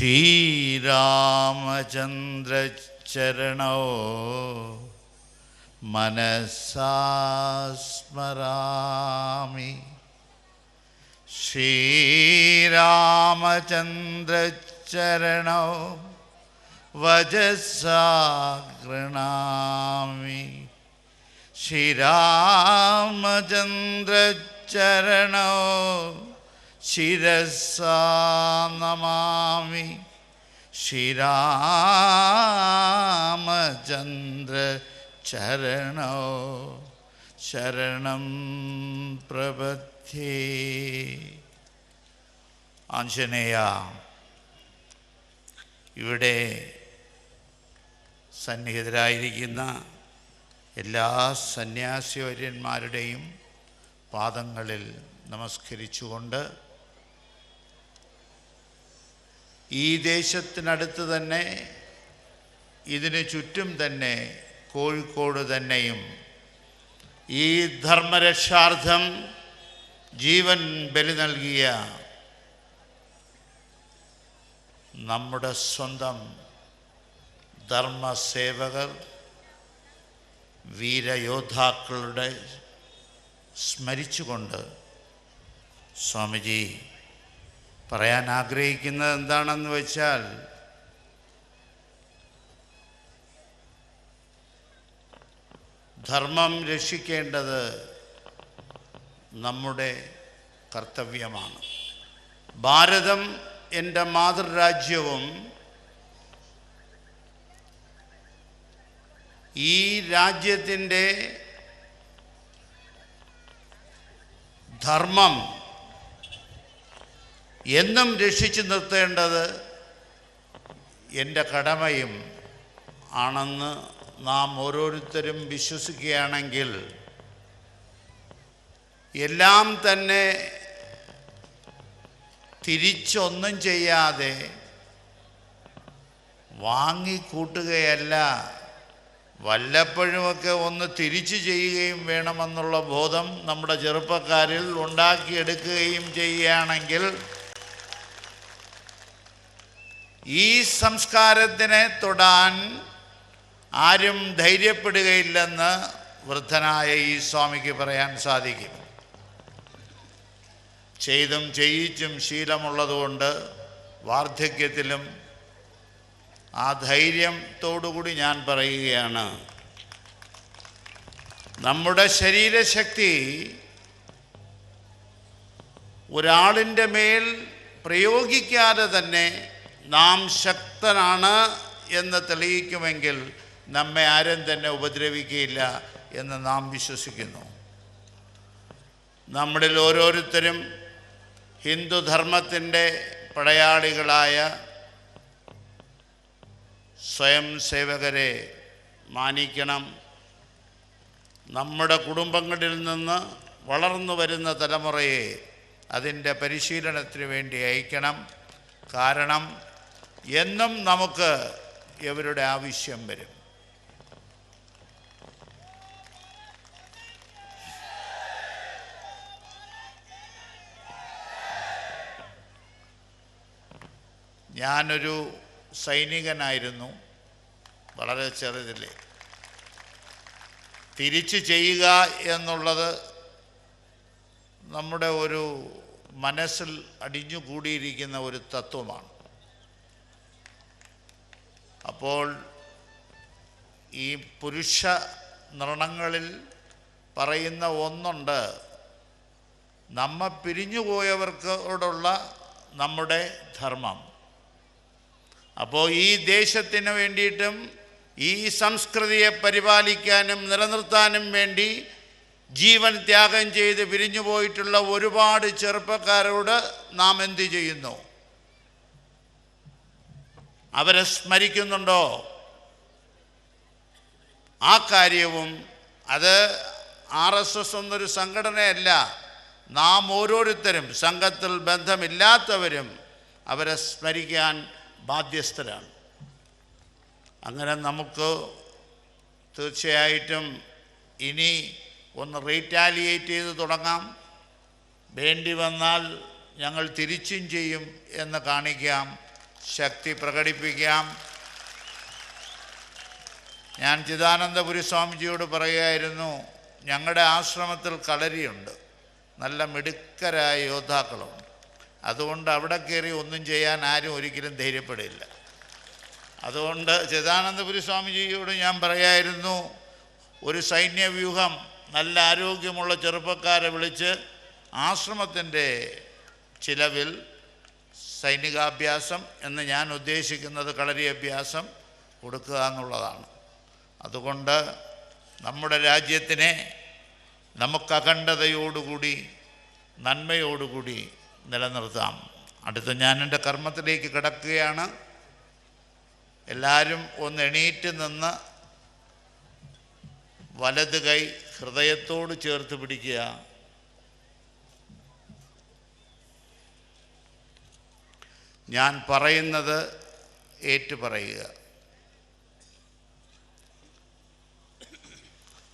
श्रीरामचन्द्रचरणौ मनसा स्मरामि श्रीरामचन्द्रचरणौ वजसा गृणामि श्रीरामचन्द्रचरणौ നമാമി. ശ്രീരാമചന്ദ്ര ചരണോ. ശരണം പ്രബദ്ധേ ആഞ്ജനേയ ഇവിടെ സന്നിഹിതരായിരിക്കുന്ന എല്ലാ സന്യാസിവര്യന്മാരുടെയും പാദങ്ങളിൽ നമസ്കരിച്ചുകൊണ്ട് ഈ ദേശത്തിനടുത്ത് തന്നെ ഇതിന് ചുറ്റും തന്നെ കോഴിക്കോട് തന്നെയും ഈ ധർമ്മരക്ഷാർത്ഥം ജീവൻ ബലി നൽകിയ നമ്മുടെ സ്വന്തം ധർമ്മസേവകർ വീരയോദ്ധാക്കളുടെ സ്മരിച്ചുകൊണ്ട് സ്വാമിജി പറയാൻ ആഗ്രഹിക്കുന്നത് എന്താണെന്ന് വെച്ചാൽ ധർമ്മം രക്ഷിക്കേണ്ടത് നമ്മുടെ കർത്തവ്യമാണ്. ഭാരതം എന്റെ മാതൃരാജ്യവും ഈ രാജ്യത്തിന്റെ ധർമ്മം എന്നും രക്ഷിച്ചു നിർത്തേണ്ടത് എന്റെ കടമയും ആണെന്ന് നാം ഓരോരുത്തരും വിശ്വസിക്കുകയാണെങ്കിൽ എല്ലാം തന്നെ തിരിച്ചൊന്നും ചെയ്യാതെ വാങ്ങിക്കൂട്ടുകയല്ല വല്ലപ്പോഴുമൊക്കെ ഒന്ന് തിരിച്ചു ചെയ്യുകയും വേണമെന്നുള്ള ബോധം നമ്മുടെ ചെറുപ്പക്കാരിൽ ഉണ്ടാക്കിയെടുക്കുകയും ചെയ്യുകയാണെങ്കിൽ ഈ സംസ്കാരത്തിനെ തൊടാൻ ആരും ധൈര്യപ്പെടുകയില്ലെന്ന് വൃദ്ധനായ ഈ സ്വാമിക്ക് പറയാൻ സാധിക്കും. ചെയ്തും ചെയ്യിച്ചും ശീലമുള്ളതുകൊണ്ട് വാർദ്ധക്യത്തിലും ആ ധൈര്യത്തോടുകൂടി ഞാൻ പറയുകയാണ്. നമ്മുടെ ശരീരശക്തി ഒരാളിന്റെ മേൽ പ്രയോഗിക്കാതെ തന്നെ നാം ശക്തനാണ് എന്ന് തെളിയിക്കുമെങ്കിൽ നമ്മെ ആരും തന്നെ ഉപദ്രവിക്കുകയില്ല എന്ന് നാം വിശ്വസിക്കുന്നു. നമ്മളിൽ ഓരോരുത്തരും ഹിന്ദുധർമ്മത്തിന്റെ പടയാളികളായ സ്വയം സേവകരെ മാനിക്കണം. നമ്മുടെ കുടുംബങ്ങളിൽ നിന്ന് വളർന്നു വരുന്ന തലമുറയെ അതിന്റെ പരിശീലനത്തിന് വേണ്ടി അയക്കണം. കാരണം എന്നും നമുക്ക് ഇവരുടെ ആവശ്യം വരും? ഞാനൊരു സൈനികനായിരുന്നു. വളരെ ചെറുതില്ലേ തിരിച്ചു ചെയ്യുക എന്നുള്ളത് നമ്മുടെ ഒരു മനസ്സിൽ അടിഞ്ഞുകൂടിയിരിക്കുന്ന ഒരു തത്വമാണ്. അപ്പോൾ ഈ പുരുഷ നൃണങ്ങളിൽ പറയുന്ന ഒന്നുണ്ട്. നമ്മ പിരിഞ്ഞുപോയവർക്കോടുള്ള നമ്മുടെ ധർമ്മം. അപ്പോൾ ഈ ദേശത്തിന് വേണ്ടിയിട്ടും ഈ സംസ്കൃതിയെ പരിപാലിക്കാനും നിലനിർത്താനും വേണ്ടി ജീവൻ ത്യാഗം ചെയ്ത് പിരിഞ്ഞു പോയിട്ടുള്ള ഒരുപാട് ചെറുപ്പക്കാരോട് നാം എന്തു ചെയ്യുന്നു? അവരെ സ്മരിക്കുന്നുണ്ടോ? ആ കാര്യവും അത് ആർ എസ് എസ് എന്നൊരു സംഘടനയല്ല. നാം ഓരോരുത്തരും സംഘത്തിൽ ബന്ധമില്ലാത്തവരും അവരെ സ്മരിക്കാൻ ബാധ്യസ്ഥരാണ്. അങ്ങനെ നമുക്ക് തീർച്ചയായിട്ടും ഇനി ഒന്ന് റീറ്റാലിയേറ്റ് ചെയ്ത് തുടങ്ങാം. വേണ്ടി വന്നാൽ ഞങ്ങൾ തിരിച്ചും ചെയ്യും എന്ന് കാണിക്കാം. ശക്തി പ്രകടിപ്പിക്കാം. ഞാൻ ചിദാനന്ദപുരി സ്വാമിജിയോട് പറയുകയായിരുന്നു ഞങ്ങളുടെ ആശ്രമത്തിൽ കളരിയുണ്ട്. നല്ല മിടുക്കരായ യോദ്ധാക്കളുണ്ട്. അതുകൊണ്ട് അവിടെ കയറി ഒന്നും ചെയ്യാൻ ആരും ഒരിക്കലും ധൈര്യപ്പെടില്ല. അതുകൊണ്ട് ചിദാനന്ദപുരി സ്വാമിജിയോട് ഞാൻ പറയായിരുന്നു ഒരു സൈന്യവ്യൂഹം നല്ല ആരോഗ്യമുള്ള ചെറുപ്പക്കാരെ വിളിച്ച് ആശ്രമത്തിന്റെ ചിലവിൽ സൈനികാഭ്യാസം എന്ന് ഞാൻ ഉദ്ദേശിക്കുന്നത് കളരി അഭ്യാസം കൊടുക്കുക എന്നുള്ളതാണ്. അതുകൊണ്ട് നമ്മുടെ രാജ്യത്തിനെ നമുക്ക് അഖണ്ഡതയോടുകൂടി നന്മയോടുകൂടി നിലനിർത്താം. അടുത്ത ഞാൻ എന്റെ കർമ്മത്തിലേക്ക് കിടക്കുകയാണ്. എല്ലാവരും ഒന്ന് എണീറ്റ് നിന്ന് വലത് കൈ ഹൃദയത്തോട് ചേർത്ത് പിടിക്കുക. ഞാൻ പറയുന്നത് ഏറ്റുപറയുക.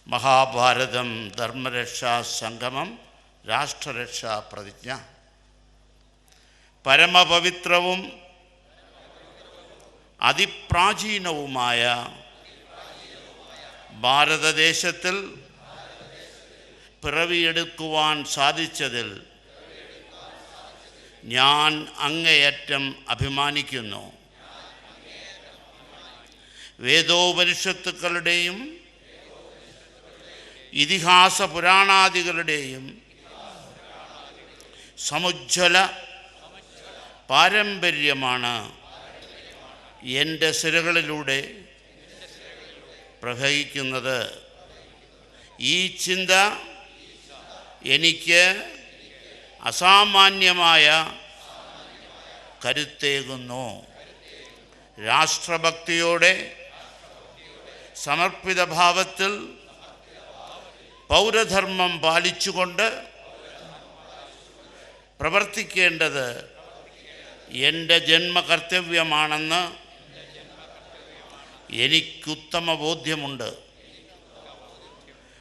മഹാഭാരതം ധർമ്മരക്ഷാ സംഗമം രാഷ്ട്രരക്ഷാ പ്രതിജ്ഞ. പരമപവിത്രവും അതിപ്രാചീനവുമായ ഭാരതദേശത്തിൽ പിറവിയെടുക്കുവാൻ സാധിച്ചതിൽ ഞാൻ അങ്ങേയറ്റം അഭിമാനിക്കുന്നു. വേദോപനിഷത്തുക്കളുടെയും ഇതിഹാസ പുരാണാദികളുടെയും സമുജ്വല പാരമ്പര്യമാണ് എന്റെ സിരകളിലൂടെ പ്രവഹിക്കുന്നത്. ഈ ചിന്ത എനിക്ക് അസാമാന്യമായ കരുത്തേകുന്നു. രാഷ്ട്രഭക്തിയോടെ സമർപ്പിത ഭാവത്തിൽ പൗരധർമ്മം പാലിച്ചുകൊണ്ട് പ്രവർത്തിക്കേണ്ടത് എന്റെ ജന്മകർത്തവ്യമാണെന്ന് എനിക്കുത്തമ ബോധ്യമുണ്ട്.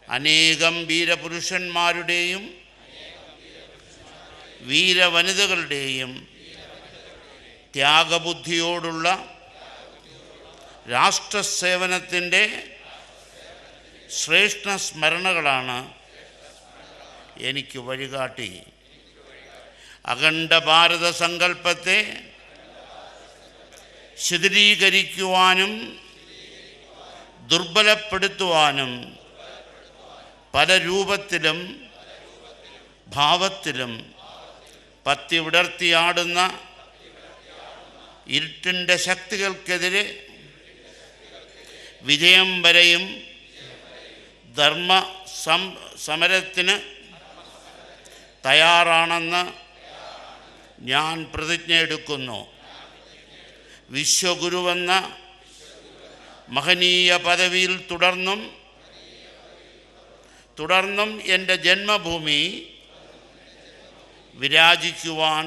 അനേകം വീരപുരുഷന്മാരുടെയും വീരവനിതകളുടെയും ത്യാഗബുദ്ധിയോടുള്ള രാഷ്ട്രസേവനത്തിന്റെ ശ്രേഷ്ഠ സ്മരണകളാണ് എനിക്ക് വഴികാട്ടി. അഖണ്ഡ ഭാരത സങ്കല്പത്തെ ശിഥിലീകരിക്കുവാനും ദുർബലപ്പെടുത്തുവാനും പല രൂപത്തിലും ഭാവത്തിലും പത്തി വിടർത്തിയാടുന്ന ഇരുട്ടിന്റെ ശക്തികൾക്കെതിരെ വിജയം വരെയും ധർമ്മ സം സമരത്തിന് തയ്യാറാണെന്ന് ഞാൻ പ്രതിജ്ഞ എടുക്കുന്നു. വിശ്വഗുരുവെന്ന മഹനീയ പദവിയിൽ തുടർന്നും തുടർന്നും എന്റെ ജന്മഭൂമി വിരാജിക്കുവാൻ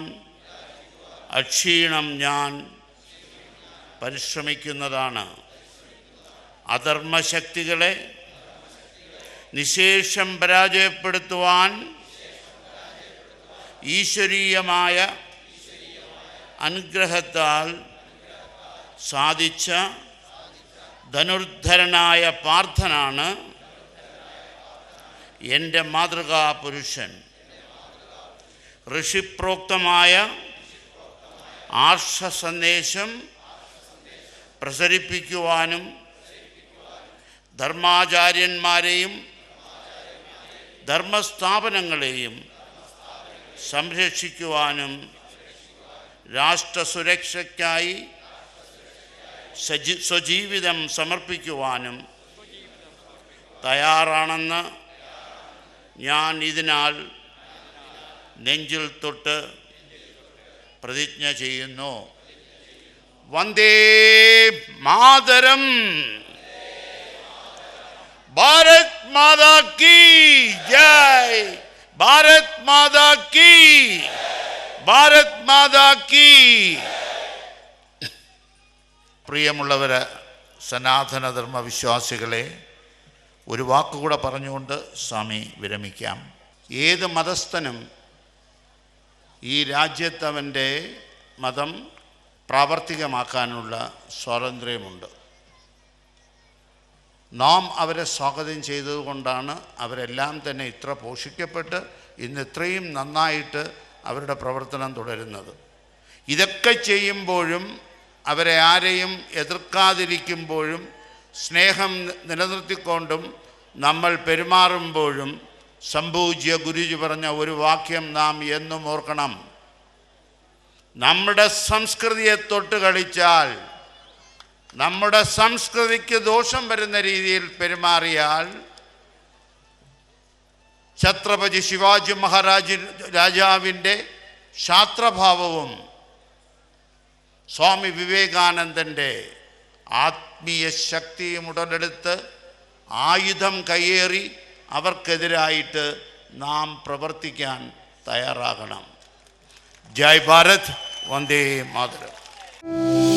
അക്ഷീണം ഞാൻ പരിശ്രമിക്കുന്നതാണ്. അധർമ്മശക്തികളെ നിശേഷം പരാജയപ്പെടുത്തുവാൻ ഈശ്വരീയമായ അനുഗ്രഹത്താൽ സാധിച്ച ധനുർദ്ധരനായ പാർത്ഥനാണ് എന്റെ മാതൃകാ പുരുഷൻ. ഋഷിപ്രോക്തമായ ആർഷ സന്ദേശം പ്രസരിപ്പിക്കുവാനും ധർമാചാര്യന്മാരെയും ധർമ്മസ്ഥാപനങ്ങളെയും സംരക്ഷിക്കുവാനും രാഷ്ട്രസുരക്ഷയ്ക്കായി സജി സ്വജീവിതം സമർപ്പിക്കുവാനും തയ്യാറാണെന്ന് ഞാൻ ഇതിനാൽ നെഞ്ചിൽ തൊട്ട് പ്രതിജ്ഞ ചെയ്യുന്നു. വന്ദേ മാതരം. ഭാരത് മാതാ കീ ജയ്. ഭാരത് മാതാ കീ. ഭാരത് മാതാ കീ. പ്രിയമുള്ളവര് സനാതനധർമ്മ വിശ്വാസികളെ ഒരു വാക്കുകൂടെ പറഞ്ഞുകൊണ്ട് സ്വാമി വിരമിക്കാം. ഏത് മതസ്ഥനും ഈ രാജ്യത്തവന്റെ മതം പ്രാവർത്തികമാക്കാനുള്ള സ്വാതന്ത്ര്യമുണ്ട്. നാം അവരെ സ്വാഗതം ചെയ്തതുകൊണ്ടാണ് അവരെല്ലാം തന്നെ ഇത്ര പോഷിക്കപ്പെട്ട് ഇന്ന് ഇത്രയും നന്നായിട്ട് അവരുടെ പ്രവർത്തനം തുടരുന്നത്. ഇതൊക്കെ ചെയ്യുമ്പോഴും അവരെ ആരെയും എതിർക്കാതിരിക്കുമ്പോഴും സ്നേഹം നിലനിർത്തിക്കൊണ്ടും നമ്മൾ പെരുമാറുമ്പോഴും സംഭൂജ്യ ഗുരുജി പറഞ്ഞ ഒരു വാക്യം നാം എന്നും ഓർക്കണം. നമ്മുടെ സംസ്കൃതിയെ തൊട്ട് കളിച്ചാൽ നമ്മുടെ സംസ്കൃതിക്ക് ദോഷം വരുന്ന രീതിയിൽ പെരുമാറിയാൽ ഛത്രപതി ശിവാജി മഹാരാജ് രാജാവിന്റെ ശാസ്ത്രഭാവവും സ്വാമി വിവേകാനന്ദന്റെ ആത്മീയ ശക്തിയും ഉടലെടുത്ത് ആയുധം കയ്യേറി അവർക്കെതിരായിട്ട് നാം പ്രവർത്തിക്കാൻ തയ്യാറാകണം. ജയ് ഭാരത് വന്ദേ മാതരം.